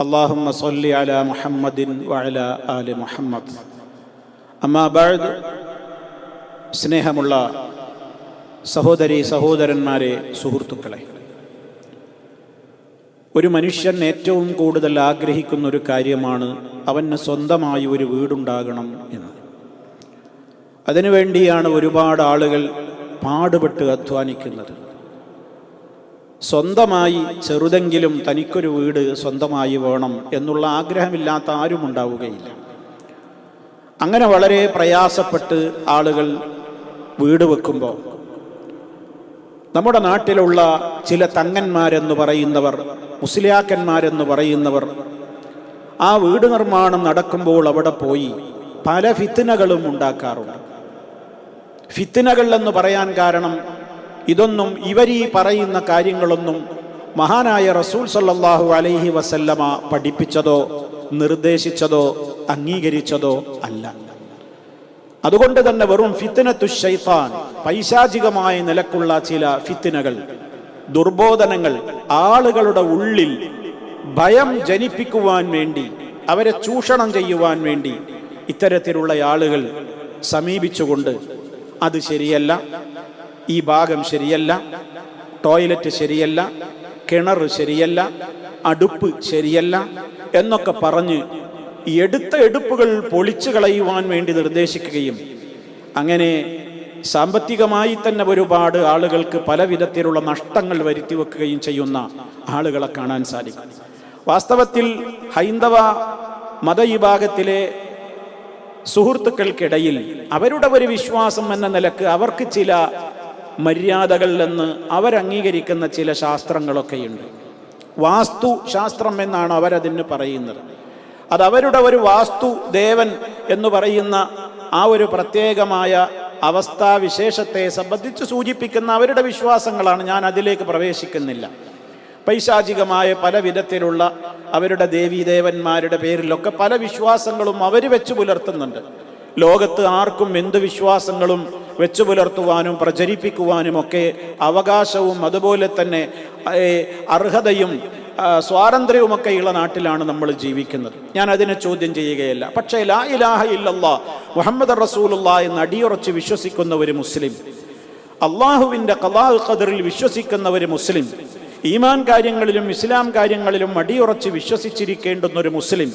اللهم صل على محمد وعلى آل محمد أما بعد സ്നേഹമുള്ള സഹോദരി സഹോദരന്മാരെ സുഹൃത്തുക്കളെ ഒരു മനുഷ്യൻ ഏറ്റവും കൂടുതൽ ആഗ്രഹിക്കുന്ന ഒരു കാര്യമാണ് അവന് സ്വന്തമായി ഒരു വീടുണ്ടാകണം എന്ന് അതിനുവേണ്ടിയാണ് ഒരുപാട് ആളുകൾ പാടുപെട്ട് അധ്വാനിക്കുന്നത് സ്വന്തമായി ചെറുതെങ്കിലും തനിക്കൊരു വീട് സ്വന്തമായി വേണം എന്നുള്ള ആഗ്രഹമില്ലാത്ത ആരും ഉണ്ടാവുകയില്ല. അങ്ങനെ വളരെ പ്രയാസപ്പെട്ട് ആളുകൾ വീട് വെക്കുമ്പോൾ നമ്മുടെ നാട്ടിലുള്ള ചില തങ്ങന്മാരെന്ന് പറയുന്നവർ മുസ്ലിയാക്കന്മാരെന്ന് പറയുന്നവർ ആ വീട് നിർമ്മാണം നടക്കുമ്പോൾ അവിടെ പോയി പല ഫിത്തിനകളും ഉണ്ടാക്കാറുണ്ട്. ഫിത്തിനകൾ എന്ന് പറയാൻ കാരണം ഇതൊന്നും ഇവരീ പറയുന്ന കാര്യങ്ങളൊന്നും മഹാനായ റസൂൽ സല്ലാഹു അലൈഹി വസല്ലമ പഠിപ്പിച്ചതോ നിർദ്ദേശിച്ചതോ അംഗീകരിച്ചതോ അല്ല. അതുകൊണ്ട് തന്നെ വെറും ഫിത്തിനത്തു ഷൈത്താൻ പൈശാചികമായ നിലക്കുള്ള ചില ഫിത്തിനകൾ ദുർബോധനങ്ങൾ ആളുകളുടെ ഉള്ളിൽ ഭയം ജനിപ്പിക്കുവാൻ വേണ്ടി അവരെ ചൂഷണം ചെയ്യുവാൻ വേണ്ടി ഇത്തരത്തിലുള്ള ആളുകൾ സമീപിച്ചുകൊണ്ട് അത് ശരിയല്ല. ഈ ഭാഗം ശരിയല്ല ടോയ്ലറ്റ് ശരിയല്ല കിണർ ശരിയല്ല അടുപ്പ് ശരിയല്ല എന്നൊക്കെ പറഞ്ഞ് എടുത്ത എടുപ്പുകൾ പൊളിച്ചു കളയുവാൻ വേണ്ടി നിർദ്ദേശിക്കുകയും അങ്ങനെ സാമ്പത്തികമായി തന്നെ ഒരുപാട് ആളുകൾക്ക് പല വിധത്തിലുള്ള നഷ്ടങ്ങൾ വരുത്തി വെക്കുകയും ചെയ്യുന്ന ആളുകളെ കാണാൻ സാധിക്കും. വാസ്തവത്തിൽ ഹൈന്ദവ മതവിഭാഗത്തിലെ സുഹൃത്തുക്കൾക്കിടയിൽ അവരുടെ ഒരു വിശ്വാസം എന്ന നിലയ്ക്ക് അവർക്ക് ചില മര്യാദകൾ എന്ന് അവരംഗീകരിക്കുന്ന ചില ശാസ്ത്രങ്ങളൊക്കെയുണ്ട്. വാസ്തു ശാസ്ത്രം എന്നാണ് അവരതിന് പറയുന്നത്. അത് അവരുടെ ഒരു വാസ്തു ദേവൻ എന്ന് പറയുന്ന ആ ഒരു പ്രത്യേകമായ അവസ്ഥാവിശേഷത്തെ സംബന്ധിച്ച് സൂചിപ്പിക്കുന്ന അവരുടെ വിശ്വാസങ്ങളാണ് ഞാൻ അതിലേക്ക് പ്രവേശിക്കുന്നില്ല. പൈശാചികമായ പല വിധത്തിലുള്ള അവരുടെ ദേവീദേവന്മാരുടെ പേരിലൊക്കെ പല വിശ്വാസങ്ങളും അവർ വെച്ച് പുലർത്തുന്നുണ്ട്. ലോകത്ത് ആർക്കും എന്ത് വിശ്വാസങ്ങളും വെച്ചു പുലർത്തുവാനും പ്രചരിപ്പിക്കുവാനും ഒക്കെ അവകാശവും അതുപോലെ തന്നെ അർഹതയും സ്വാതന്ത്ര്യവുമൊക്കെയുള്ള നാട്ടിലാണ് നമ്മൾ ജീവിക്കുന്നത്. ഞാൻ അതിനെ ചോദ്യം ചെയ്യുകയല്ല. പക്ഷേ ലാ ഇലാഹ ഇല്ലല്ലാ മുഹമ്മദ് റസൂലുള്ള എന്ന് അടിയുറച്ച് വിശ്വസിക്കുന്ന ഒരു മുസ്ലിം അള്ളാഹുവിന്റെ കലാഹ് ഖദറിൽ വിശ്വസിക്കുന്ന ഒരു മുസ്ലിം ഈമാൻ കാര്യങ്ങളിലും ഇസ്ലാം കാര്യങ്ങളിലും അടിയുറച്ച് വിശ്വസിച്ചിരിക്കേണ്ടുന്ന ഒരു മുസ്ലിം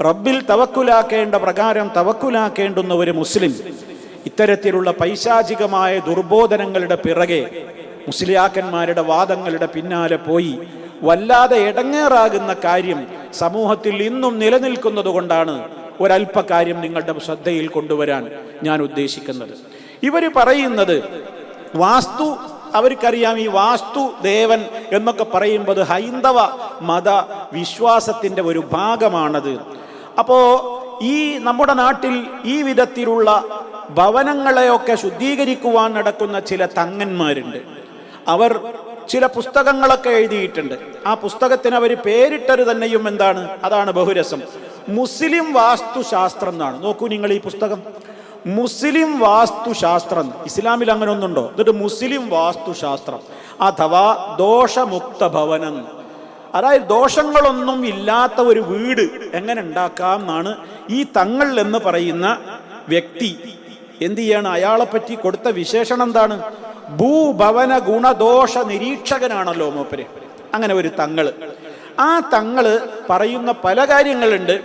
റബ്ബിൽ തവക്കുലാക്കേണ്ട പ്രകാരം തവക്കുലാക്കേണ്ടുന്ന ഒരു മുസ്ലിം ഇത്തരത്തിലുള്ള പൈശാചികമായ ദുർബോധനങ്ങളുടെ പിറകെ മുസ്ലിയാക്കന്മാരുടെ വാദങ്ങളുടെ പിന്നാലെ പോയി വല്ലാതെ ഇടങ്ങേറാകുന്ന കാര്യം സമൂഹത്തിൽ ഇന്നും നിലനിൽക്കുന്നത് കൊണ്ടാണ് ഒരല്പകാര്യം നിങ്ങളുടെ ശ്രദ്ധയിൽ കൊണ്ടുവരാൻ ഞാൻ ഉദ്ദേശിക്കുന്നത്. ഇവർ പറയുന്നത് വാസ്തു അവർക്കറിയാം ഈ വാസ്തു ദേവൻ എന്നൊക്കെ പറയുമ്പോൾ ഹൈന്ദവ മത വിശ്വാസത്തിന്റെ ഒരു ഭാഗമാണത്. അപ്പോൾ ഈ നമ്മുടെ നാട്ടിൽ ഈ വിധത്തിലുള്ള ഭവനങ്ങളെയൊക്കെ ശുദ്ധീകരിക്കുവാൻ നടക്കുന്ന ചില തങ്ങന്മാരുണ്ട്. അവർ ചില പുസ്തകങ്ങളൊക്കെ എഴുതിയിട്ടുണ്ട്. ആ പുസ്തകത്തിന് അവർ പേരിട്ടത് തന്നെയും എന്താണ്? അതാണ് ബഹുരസം. മുസ്ലിം വാസ്തുശാസ്ത്രം എന്നാണ്. നോക്കൂ നിങ്ങൾ ഈ പുസ്തകം. മുസ്ലിം വാസ്തുശാസ്ത്രം ഇസ്ലാമിൽ അങ്ങനെ ഒന്നുണ്ടോ എന്നിട്ട് മുസ്ലിം വാസ്തുശാസ്ത്രം. അഥവാ ദോഷമുക്ത ഭവനം. അതായത് ദോഷങ്ങളൊന്നും ഇല്ലാത്ത ഒരു വീട് എങ്ങനെ ഉണ്ടാക്കാം എന്നാണ് ഈ തങ്ങൾ എന്ന് പറയുന്ന വ്യക്തി എന്ത് ചെയ്യാണ്? അയാളെ പറ്റി കൊടുത്ത വിശേഷണം എന്താണ്? ഭൂഭവന ഗുണദോഷ നിരീക്ഷകനാണല്ലോ മൂപ്പര്. അങ്ങനെ ഒരു തങ്ങൾ. ആ തങ്ങൾ പറയുന്ന പല കാര്യങ്ങളുണ്ട്.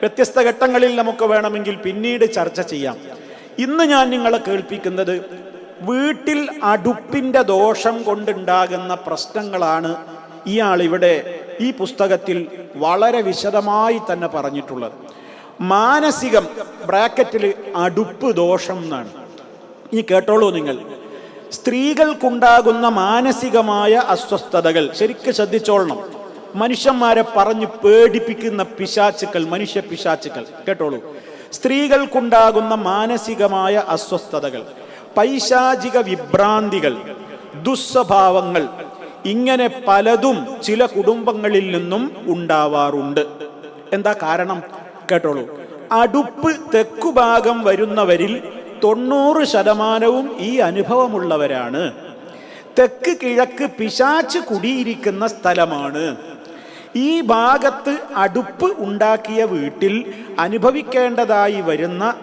വ്യത്യസ്ത ഘട്ടങ്ങളിൽ നമുക്ക് വേണമെങ്കിൽ പിന്നീട് ചർച്ച ചെയ്യാം. ഇന്ന് ഞാൻ നിങ്ങളെ കേൾപ്പിക്കുന്നത് വീട്ടിൽ അടുപ്പിന്റെ ദോഷം കൊണ്ടുണ്ടാകുന്ന പ്രശ്നങ്ങളാണ് ഇയാൾ ഇവിടെ ഈ പുസ്തകത്തിൽ വളരെ വിശദമായി തന്നെ പറഞ്ഞിട്ടുള്ളത്. മാനസികം ബ്രാക്കറ്റിൽ അടുപ്പ് ദോഷം എന്നാണ്. ഈ കേട്ടോളൂ നിങ്ങൾ. സ്ത്രീകൾക്കുണ്ടാകുന്ന മാനസികമായ അസ്വസ്ഥതകൾ ശരിക്കും ശ്രദ്ധിച്ചോളണം. മനുഷ്യന്മാരെ പറഞ്ഞു പേടിപ്പിക്കുന്ന പിശാച്ചുക്കൾ മനുഷ്യ പിശാച്ചുക്കൾ കേട്ടോളൂ. സ്ത്രീകൾക്കുണ്ടാകുന്ന മാനസികമായ അസ്വസ്ഥതകൾ പൈശാചിക വിഭ്രാന്തികൾ ദുസ്വഭാവങ്ങൾ ഇങ്ങനെ പലതും ചില കുടുംബങ്ങളിൽ നിന്നും ഉണ്ടാവാറുണ്ട്. എന്താ കാരണം? കേട്ടോളൂ. അടുപ്പ് തെക്കുഭാഗം വരുന്നവരിൽ തൊണ്ണൂറ് ശതമാനവും ഈ അനുഭവമുള്ളവരാണ്. തെക്ക് കിഴക്ക് പിശാച്ച് കുടിയിരിക്കുന്ന സ്ഥലമാണ്. ഈ ഭാഗത്ത് അടുപ്പ് ഉണ്ടാക്കിയ വീട്ടിൽ അനുഭവിക്കേണ്ടതായി വരുന്ന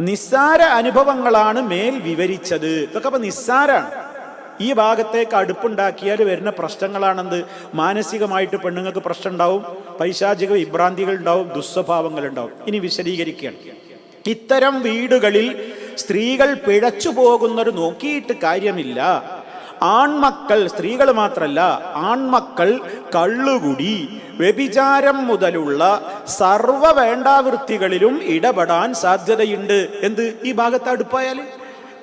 നിസ്സാര അനുഭവങ്ങളാണ് മേൽ വിവരിച്ചത്. ഇതൊക്കെ അപ്പൊ നിസ്സാരാണ്. ഈ ഭാഗത്തേക്ക് അടുപ്പുണ്ടാക്കിയാൽ വരുന്ന പ്രശ്നങ്ങളാണെന്ത്? മാനസികമായിട്ട് പെണ്ണുങ്ങൾക്ക് പ്രശ്നം ഉണ്ടാവും പൈശാചിക വിഭ്രാന്തികൾ ഉണ്ടാവും ദുസ്വഭാവങ്ങൾ ഉണ്ടാവും ഇനി വിശദീകരിക്കുകയാണ്. ഇത്തരം വീടുകളിൽ സ്ത്രീകൾ പിഴച്ചു പോകുന്നത് നോക്കിയിട്ട് കാര്യമില്ല. ആൺമക്കൾ സ്ത്രീകൾ മാത്രല്ല ആൺമക്കൾ കള്ളുകുടി വ്യഭിചാരം മുതലുള്ള സർവ വേണ്ടാവൃത്തികളിലും ഇടപെടാൻ സാധ്യതയുണ്ട്. എന്ത്? ഈ ഭാഗത്ത് അടുപ്പായാൽ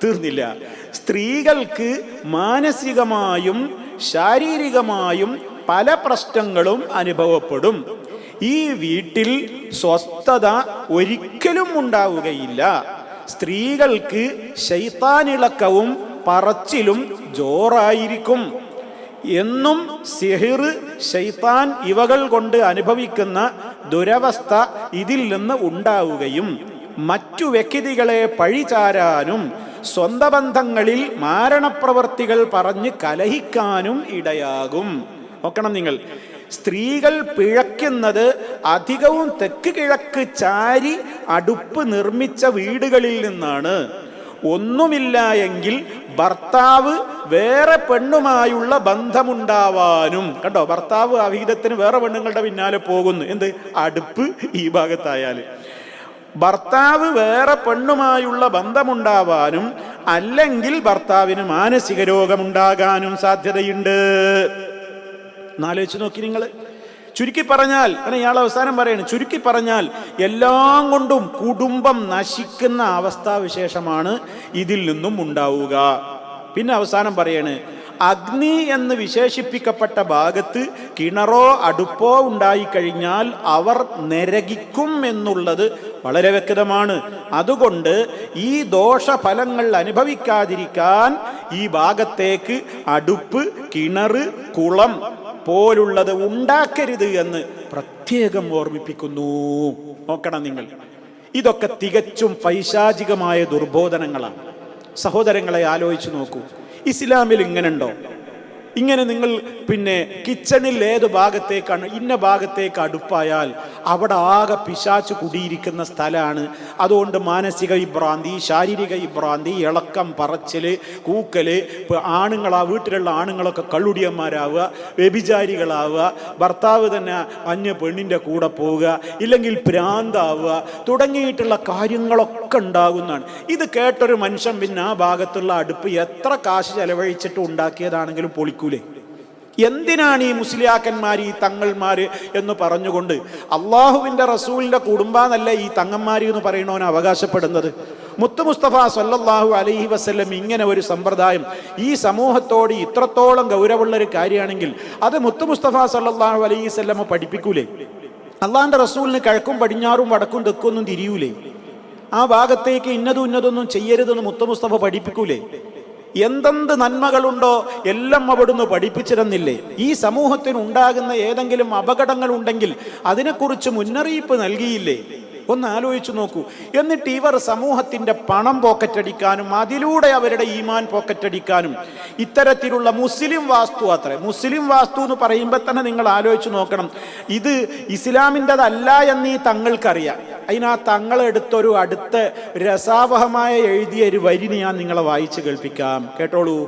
തീർന്നില്ല. സ്ത്രീകൾക്ക് മാനസികമായും ശാരീരികമായും പല പ്രശ്നങ്ങളും അനുഭവപ്പെടും. ഈ വീട്ടിൽ സ്വസ്ഥത ഒരിക്കലും ഉണ്ടാവുകയില്ല. സ്ത്രീകൾക്ക് ശൈത്താനിളക്കവും പറച്ചിലും ജോറായിരിക്കും. എന്നും സിഹിർ ശൈത്താൻ ഇവകൾ കൊണ്ട് അനുഭവിക്കുന്ന ദുരവസ്ഥ ഇതിൽ നിന്ന് ഉണ്ടാവുകയും മറ്റു വ്യക്തികളെ പഴിചാരാനും സ്വന്ത ബന്ധങ്ങളിൽ മാരണപ്രവർത്തികൾ പറഞ്ഞ് കലഹിക്കാനും ഇടയാകും. നോക്കണം നിങ്ങൾ. സ്ത്രീകൾ പിഴയ്ക്കുന്നത് അധികവും തെക്ക് കിഴക്ക് ചാരി അടുപ്പ് നിർമ്മിച്ച വീടുകളിൽ നിന്നാണ്. ഒന്നുമില്ല എങ്കിൽ ഭർത്താവ് വേറെ പെണ്ണുമായുള്ള ബന്ധമുണ്ടാവാനും. കണ്ടോ? ഭർത്താവ് അവിഹിതത്തിന് വേറെ പെണ്ണുങ്ങളുടെ പിന്നാലെ പോകുന്നു. എന്ത്? അടുപ്പ് ഈ ഭാഗത്തായാൽ. ഭർത്താവ് വേറെ പെണ്ണുമായുള്ള ബന്ധമുണ്ടാവാനും അല്ലെങ്കിൽ ഭർത്താവിന് മാനസിക രോഗമുണ്ടാകാനും സാധ്യതയുണ്ട്. എന്നാലോചിച്ച് നോക്കി നിങ്ങൾ ചുരുക്കി പറഞ്ഞാൽ അങ്ങനെ ഇയാൾ അവസാനം പറയണം ചുരുക്കി പറഞ്ഞാൽ എല്ലാം കൊണ്ടും കുടുംബം നശിക്കുന്ന അവസ്ഥാവിശേഷമാണ് ഇതിൽ നിന്നും ഉണ്ടാവുക. പിന്നെ അവസാനം പറയണ് അഗ്നി എന്ന് വിശേഷിപ്പിക്കപ്പെട്ട ഭാഗത്ത് കിണറോ അടുപ്പോ ഉണ്ടായിക്കഴിഞ്ഞാൽ അവർ നരകിക്കും എന്നുള്ളത് വളരെ വ്യക്തമാണ്. അതുകൊണ്ട് ഈ ദോഷഫലങ്ങൾ അനുഭവിക്കാതിരിക്കാൻ ഈ ഭാഗത്തേക്ക് അടുപ്പ് കിണറ് കുളം പോലുള്ളത് ഉണ്ടാക്കരുത് എന്ന് പ്രത്യേകം ഓർമ്മിപ്പിക്കുന്നു. നോക്കണം നിങ്ങൾ. ഇതൊക്കെ തികച്ചും പൈശാചികമായ ദുർബോധനങ്ങളാണ്. സഹോദരങ്ങളെ ആലോചിച്ചു നോക്കൂ. ഇസ്ലാമിൽ ഇങ്ങനെ ഉണ്ടോ ഇങ്ങനെ നിങ്ങൾ പിന്നെ കിച്ചണിൽ ഏത് ഭാഗത്തേക്കാണ് ഇന്ന ഭാഗത്തേക്ക് അടുപ്പായാൽ അവിടെ ആകെ പിശാച്ച് കുടിയിരിക്കുന്ന സ്ഥലമാണ്. അതുകൊണ്ട് മാനസിക വിഭ്രാന്തി ശാരീരിക വിഭ്രാന്തി ഇളക്കം പറച്ചിൽ കൂക്കൽ ഇപ്പൊ ആണുങ്ങളാ വീട്ടിലുള്ള ആണുങ്ങളൊക്കെ കള്ളുടിയന്മാരാവുക വ്യഭിചാരികളാവുക ഭർത്താവ് തന്നെ അന്യ പെണ്ണിന്റെ കൂടെ പോവുക ഇല്ലെങ്കിൽ ഭ്രാന്താവുക തുടങ്ങിയിട്ടുള്ള കാര്യങ്ങളൊക്കെ ഉണ്ടാകുന്നതാണ്. ഇത് കേട്ടൊരു മനുഷ്യൻ പിന്നെ ആ ഭാഗത്തുള്ള അടുപ്പ് എത്ര കാശ് ചെലവഴിച്ചിട്ട് ഉണ്ടാക്കിയതാണെങ്കിലും പൊളിക്കൂലേ. എന്തിനാണ് ഈ മുസ്ലിയാക്കന്മാർ ഈ തങ്ങൾമാർ എന്ന് പറഞ്ഞുകൊണ്ട് അള്ളാഹുവിന്റെ റസൂലിന്റെ കുടുംബാന്നല്ല ഈ തങ്ങന്മാർ എന്ന് പറയണവൻ അവകാശപ്പെടുന്നത്? മുത്തു മുസ്തഫ സല്ലാഹു അലൈഹി വസ്ല്ലം ഇങ്ങനെ ഒരു സമ്പ്രദായം ഈ സമൂഹത്തോട് ഇത്രത്തോളം ഗൗരവമുള്ള ഒരു കാര്യമാണെങ്കിൽ അത് മുത്തു മുസ്തഫ സല്ലാഹു അലൈഹി വസല്ലമ പഠിപ്പിക്കൂലേ? അള്ളാഹിന്റെ റസൂലിന് കിഴക്കും പടിഞ്ഞാറും വടക്കും തെക്കൊന്നും തിരിയൂലേ? ആ ഭാഗത്തേക്ക് ഇന്നതും ഇന്നതൊന്നും ചെയ്യരുതെന്ന് മുത്ത മുസ്തഫ പഠിപ്പിക്കൂലേ? എന്തെന്ത് നന്മകളുണ്ടോ എല്ലാം അവിടുന്ന് പഠിപ്പിച്ചിരുന്നില്ലേ? ഈ സമൂഹത്തിന് ഉണ്ടാകുന്ന ഏതെങ്കിലും അപകടങ്ങൾ ഉണ്ടെങ്കിൽ അതിനെക്കുറിച്ച് മുന്നറിയിപ്പ് നൽകിയില്ലേ? ഒന്ന് ആലോചിച്ചു നോക്കൂ. എന്നിട്ട് ഇവർ സമൂഹത്തിന്റെ പണം പോക്കറ്റടിക്കാനും അതിലൂടെ അവരുടെ ഈമാൻ പോക്കറ്റടിക്കാനും ഇത്തരത്തിലുള്ള മുസ്ലിം വാസ്തു അത്ര. മുസ്ലിം വാസ്തു എന്ന് പറയുമ്പോൾ തന്നെ നിങ്ങൾ ആലോചിച്ചു നോക്കണം. ഇത് ഇസ്ലാമിന്റെതല്ല എന്ന് തങ്ങൾക്കറിയാം. അതിനാ തങ്ങളെടുത്തൊരു അടുത്ത രസാവഹമായ എഴുതിയ ഒരു വരി ഞാൻ നിങ്ങളെ വായിച്ച് കേൾപ്പിക്കാം. കേട്ടോളൂ.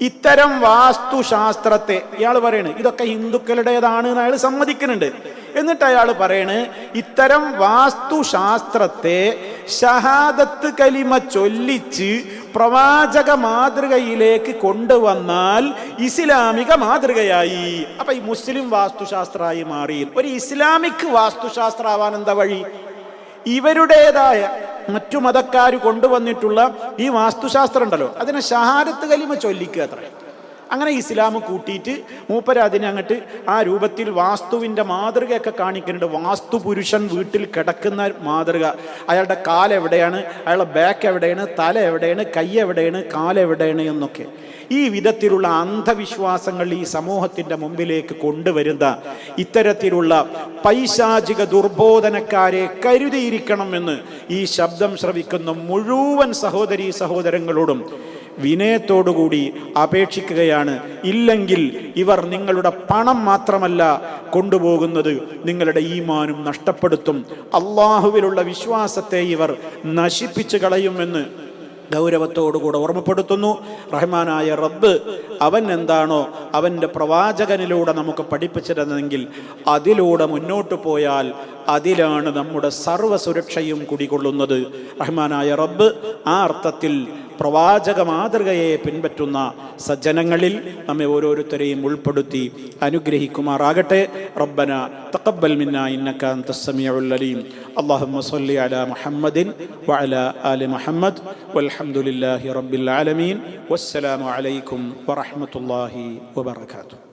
ഇത്തരം വാസ്തുശാസ്ത്രത്തെ ഇയാൾ പറയണ് ഇതൊക്കെ ഹിന്ദുക്കളുടേതാണ് എന്ന് അയാൾ സമ്മതിക്കുന്നുണ്ട്. എന്നിട്ട് അയാൾ പറയണ് ഇത്തരം വാസ്തുശാസ്ത്രത്തെ ഷഹാദത്ത് കലിമ ചൊല്ലിച്ച് പ്രവാചക മാതൃകയിലേക്ക് കൊണ്ടുവന്നാൽ ഇസ്ലാമിക മാതൃകയായി. അപ്പൊ ഈ മുസ്ലിം വാസ്തുശാസ്ത്രമായി മാറി. ഒരു ഇസ്ലാമിക് വാസ്തുശാസ്ത്രമാവാൻ എന്താ വഴി? ഇവരുടേതായ മറ്റു മതക്കാർ കൊണ്ടുവന്നിട്ടുള്ള ഈ വാസ്തുശാസ്ത്രം ഉണ്ടല്ലോ അതിനെ ഷഹാരത്ത് കലിമ ചൊല്ലിക്കുക അത്ര. അങ്ങനെ ഇസ്ലാം കൂട്ടിയിട്ട് മൂപ്പര അതിനെ അങ്ങോട്ട് ആ രൂപത്തിൽ വാസ്തുവിന്റെ മാതൃകയൊക്കെ കാണിക്കുന്നുണ്ട്. വാസ്തു പുരുഷൻ വീട്ടിൽ കിടക്കുന്ന മാതൃക. അയാളുടെ കാലെവിടെയാണ് അയാളുടെ ബാക്ക് എവിടെയാണ്? തല എവിടെയാണ്? കൈ എവിടെയാണ്? കാലെവിടെയാണ് എന്നൊക്കെ. ഈ വിധത്തിലുള്ള അന്ധവിശ്വാസങ്ങൾ ഈ സമൂഹത്തിന്റെ മുമ്പിലേക്ക് കൊണ്ടുവരുന്ന ഇത്തരത്തിലുള്ള പൈശാചിക ദുർബോധനക്കാരെ കരുതിയിരിക്കണമെന്ന് ഈ ശബ്ദം ശ്രവിക്കുന്ന മുഴുവൻ സഹോദരീ സഹോദരങ്ങളോടും വിനയത്തോടുകൂടി അപേക്ഷിക്കുകയാണ്. ഇല്ലെങ്കിൽ ഇവർ നിങ്ങളുടെ പണം മാത്രമല്ല കൊണ്ടുപോകുന്നത്. നിങ്ങളുടെ ഈമാനും നഷ്ടപ്പെടുത്തും. അള്ളാഹുവിലുള്ള വിശ്വാസത്തെ ഇവർ നശിപ്പിച്ചു കളയുമെന്ന് ഗൗരവത്തോടുകൂടെ ഓർമ്മപ്പെടുത്തുന്നു. റഹ്മാനായ റബ്ബ് അവൻ എന്താണോ അവന്റെ പ്രവാചകനിലൂടെ നമുക്ക് പഠിപ്പിച്ചിരുന്നെങ്കിൽ അതിലൂടെ മുന്നോട്ട് പോയാൽ അതിലാണ് നമ്മുടെ സർവസുരക്ഷയും കുടികൊള്ളുന്നത്. റഹ്മാനായ റബ്ബ് ആ അർത്ഥത്തിൽ പ്രവാചക മാതൃകയെ പിൻപറ്റുന്ന സജ്ജനങ്ങളിൽ നമ്മെ ഓരോരുത്തരെയും ഉൾപ്പെടുത്തി അനുഗ്രഹിക്കുമാറാകട്ടെ. റബ്ബന തക്കബൽ മിന്ന ഇന്നക അൻത സമീഉൽ അലീം. അല്ലാഹുമ്മ സ്വല്ലി അലാ മുഹമ്മദിൻ വഅലാ ആലി മുഹമ്മദ്. വൽഹംദുലില്ലാഹി റബ്ബിൽ ആലമീൻ. വസ്സലാമു അലൈക്കും വറഹ്മത്തുള്ളാഹി വബറകാതുഹു.